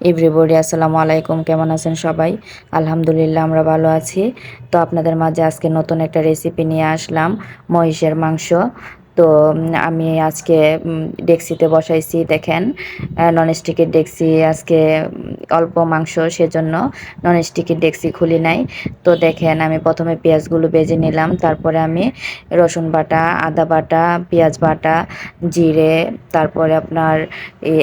Everybody আসসালামু আলাইকুম, কেমন আছেন সবাই? আলহামদুলিল্লাহ, আমরা ভালো আছি। তো আপনাদের মাঝে আজকে নতুন একটা রেসিপি নিয়ে আসলাম, মহিষের মাংস। তো আমি আজকে ডেক্সিতে বসাইছি, দেখেন। ননস্টিকের ডেক্সি আজকে অল্প মাংস, সেজন্য ননস্টিকের ডেক্সি খুলি নাই। তো দেখেন, আমি প্রথমে পেঁয়াজগুলো বেজে নিলাম, তারপরে আমি রসুন বাটা, আদা বাটা, পেঁয়াজ বাটা, জিরে, তারপরে আপনার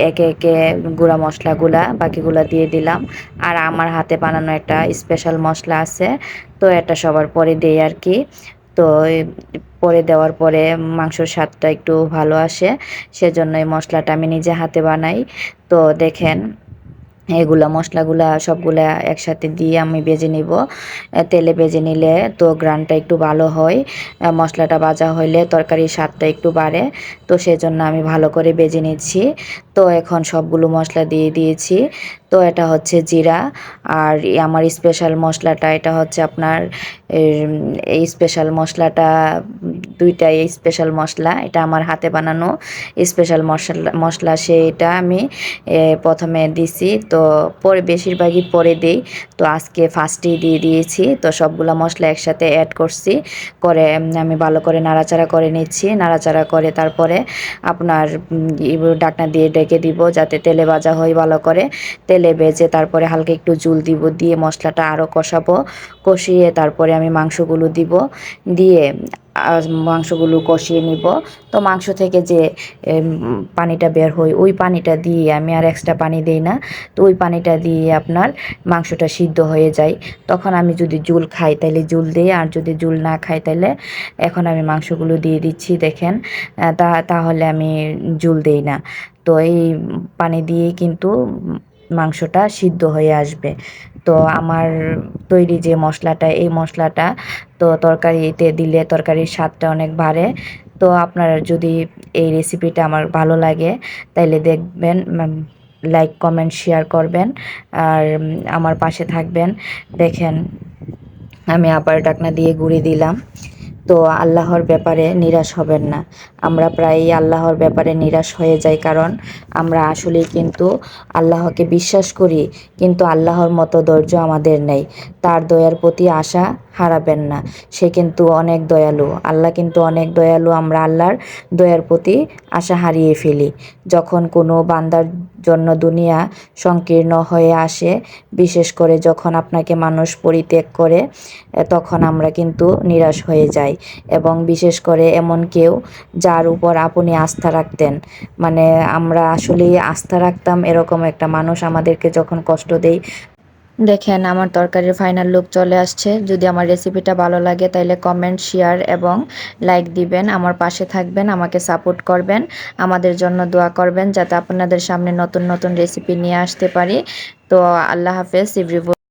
একে একে গুঁড়া মশলাগুলা, বাকিগুলা দিয়ে দিলাম। আর আমার হাতে বানানো একটা স্পেশাল মশলা আছে, তো এটা সবার পরে দেই আর কি। তো পরে দেওয়ার পরে মাংসর স্বাদটা একটু ভালো আসে সেজন্য এই মশলাটা আমি নিজে হাতে বানাই। তো দেখেন এগুলা মশলাগুলা সবগুলা একসাথে দিয়ে আমি বেজে নিব। তেলে বেজে নিলে তো গ্রানটা একটু ভালো হয়। মশলাটা ভাজা হইলে তরকারির স্বাদটা একটু বাড়ে। তো সেজন্য আমি ভালো করে বেজে নিচ্ছি। তো এখন সবগুলো মশলা দিয়ে দিয়েছি। তো এটা হচ্ছে জিরা। আর আমার স্পেশাল মশলাটা, এটা হচ্ছে আপনার এই স্পেশাল মশলাটা দুইটাই স্পেশাল মশলা, এটা আমার হাতে বানানো স্পেশাল মশলা মশলা, সেটা আমি প্রথমে দিছি। তো পরে বেশিরভাগই পরে দিই। তো আজকে ফার্স্টেই দিয়ে দিয়েছি। তো সবগুলা মশলা একসাথে অ্যাড করছি। করে আমি ভালো করে নাড়াচাড়া করে নিচ্ছি। নাড়াচাড়া করে তারপরে আপনার ডাকনা দিয়ে ডেকে দিব যাতে তেলে ভাজা হয় ভালো করে। তেলে ভেজে তারপরে হালকা একটু জুল দিব, দিয়ে মশলাটা আরও কষাবো। কষিয়ে তারপরে আমি মাংসগুলো দিব। দিয়ে মাংসগুলো কষিয়ে নিব। তো মাংস থেকে যে পানিটা বের হয়, ওই পানিটা দিয়ে আমি আর এক্সট্রা পানি দিই না। তো ওই পানিটা দিয়ে আপনার মাংসটা সিদ্ধ হয়ে যায়। তখন আমি যদি জুল খাই তাহলে জুল দিই, আর যদি জুল না খাই তাহলে এখন আমি মাংসগুলো দিয়ে দিচ্ছি, দেখেন। তা, তাহলে আমি জুল দেই না। তো এই পানি দিয়েই কিন্তু মাংসটা সিদ্ধ হয়ে আসবে। তো আমার তৈরি যে মশলাটা, এই মশলাটা তো তরকারিতে দিলে তরকারির স্বাদটা অনেক বাড়ে। তো আপনারা যদি এই রেসিপিটা আমার ভালো লাগে, তাইলে দেখবেন লাইক কমেন্ট শেয়ার করবেন। আর আমার পাশে থাকবেন। দেখেন, আমি আবার ডাকনা দিয়ে গুঁড়ি দিলাম। তো আল্লাহর ব্যাপারে নিরাশ হবেন না। আমরা প্রায়ই আল্লাহর ব্যাপারে নিরাশ হয়ে যাই কারণ আমরা আসলেই কিন্তু আল্লাহকে বিশ্বাস করি, কিন্তু আল্লাহর মতো ধৈর্য আমাদের নেই। তার দয়ার প্রতি আশা হারাবেন না। সে কিন্তু অনেক দয়ালু। আল্লাহ কিন্তু অনেক দয়ালু। আমরা আল্লাহর দয়ার প্রতি আশা হারিয়ে ফেলি। যখন কোনো বান্দার জন্য দুনিয়া সংকীর্ণ হয়ে আসে, বিশেষ করে যখন আপনাকে মানুষ পরিত্যাগ করে, তখন আমরা কিন্তু নিরাশ হয়ে যাই। এবং বিশেষ করে এমন কেউ যার উপর আপনি আস্থা রাখতেন। মানে আমরা আসলে আস্থা রাখতাম এরকম একটা মানুষ আমাদেরকে যখন কষ্ট দেয় দেখেন, আমার তরকারির ফাইনাল লুক চলে আসছে। যদি আমার রেসিপিটা ভালো লাগে তাহলে কমেন্ট শেয়ার এবং লাইক দিবেন। আমার পাশে থাকবেন, আমাকে সাপোর্ট করবেন। আমাদের জন্য দোয়া করবেন যাতে আপনাদের সামনে নতুন নতুন রেসিপি নিয়ে আসতে পারি। তো আল্লাহ হাফেজ এভরিবডি